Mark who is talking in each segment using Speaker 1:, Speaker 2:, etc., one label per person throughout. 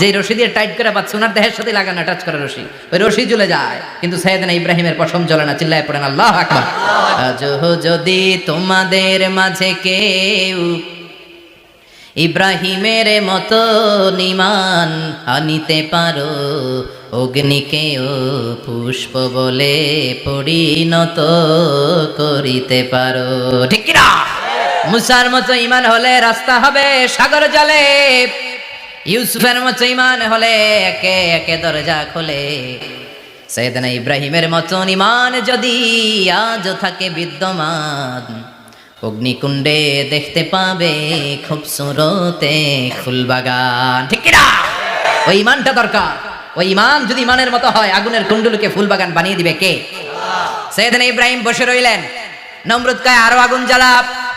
Speaker 1: যে রশি দিয়ে টাইট করে পাচ্ছে ওনার দেহের সাথে লাগানো টাচ করে রশি, ওই রশি জ্বলে যায়। কিন্তু সাইয়েদনা ইব্রাহিমের পশম জ্বলে না, চিল্লায় পড়েন, আল্লাহ আকবার। আজহ যদি তোমাদের মাঝে কেউ ইব্রাহিমের মতো নিমান আনিতে পারো অগ্নিকেও পুষ্প বলে পরিণত করিতে পারো। ঠিক কিনা? মুসার মতো ইমান হলে রাস্তা হবে সাগর জলে। ইউসুফের মতো ইমান হলে একে একে দরজা খোলে। সৈয়দনা ইব্রাহিমের মতন ইমান যদি আজ থাকে বিদ্যমান, অগ্নিকুণ্ডে দেখতে পাবে খুব সুরতে ফুলবাগান ঠিক কিনা? ওই ইমানটা দরকার। ওই ইমান যদি ইমানের মতো হয়, আগুনের কুণ্ডলকে ফুলবাগান বানিয়ে দিবে কে? সৈয়দনা ইব্রাহিম বসে রইলেন। নমরুদ কায় আরও আগুন জ্বালা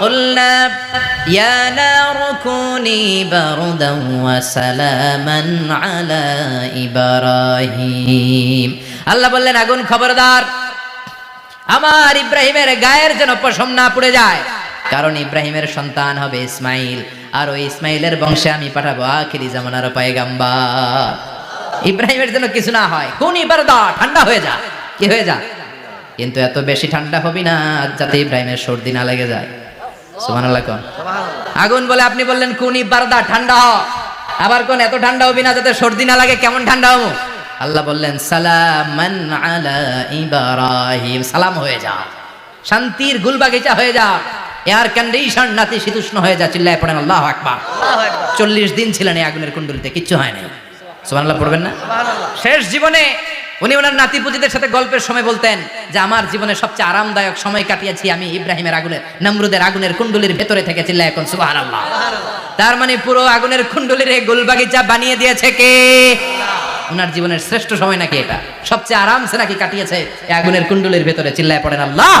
Speaker 1: قلنا يا نار كوني بردا وسلاما على إبراهيم আল্লাহ বললেন আগুন খবরদার আমার ইব্রাহিমের গায়ের যেন পশম না পড়ে যায় কারণ ইব্রাহিমের সন্তান হবে ইসমাইল আর ওই ইসমাইলের বংশে আমি পাঠাবো আখিরি জামানার পায়গাম্বার ইব্রাহিমের যেন কিছু না হয় কোন ইবারদা ঠান্ডা হয়ে যা কি হয়ে যা কিন্তু এত বেশি ঠান্ডা হবি না যাতে ইব্রাহিমের সর্দি না লেগে যায় সুবহানাল্লাহ কোন। আগুন বলে আপনি বললেন কোন ইবারদা ঠান্ডা হ আবার কোন এত ঠান্ডা হবি না যাতে সর্দি না লাগে কেমন ঠান্ডা হব? আল্লাহ বললেন সালামান আলা ইব্রাহিম। সালাম হয়ে যা। শান্তির গুলবাগিচা হয়ে যা। এয়ার কন্ডিশন নাতি শীতুষ্ণ হয়ে যা চিল্লায় পড়েন আল্লাহ আকবার। চল্লিশ দিন ছিলেন এই আগুনের কুণ্ডলিতে কিচ্ছু হয় নাই। সুবহানাল্লাহ পড়বেন না? শেষ জীবনে উনি ওনার নাতিপুতিদের সাথে গল্পের সময় বলতেন যে, আমার জীবনে সবচেয়ে আরামদায়ক সময় কাটিয়েছি আমি ইব্রাহিমের আগুনের, নমরুদের আগুনের কুণ্ডলির ভেতরে থেকে চিল্লায় এখন, সুবহানাল্লাহ। তার মানে পুরো আগুনের কুণ্ডলির এই গোলবাগিচা বানিয়ে দিয়েছে কে? ওনার জীবনের শ্রেষ্ঠ সময় নাকি এটা? সবচেয়ে আরামসে নাকি কাটিয়েছে আগুনের কুণ্ডলির ভেতরে, চিল্লায় পড়েন, আল্লাহ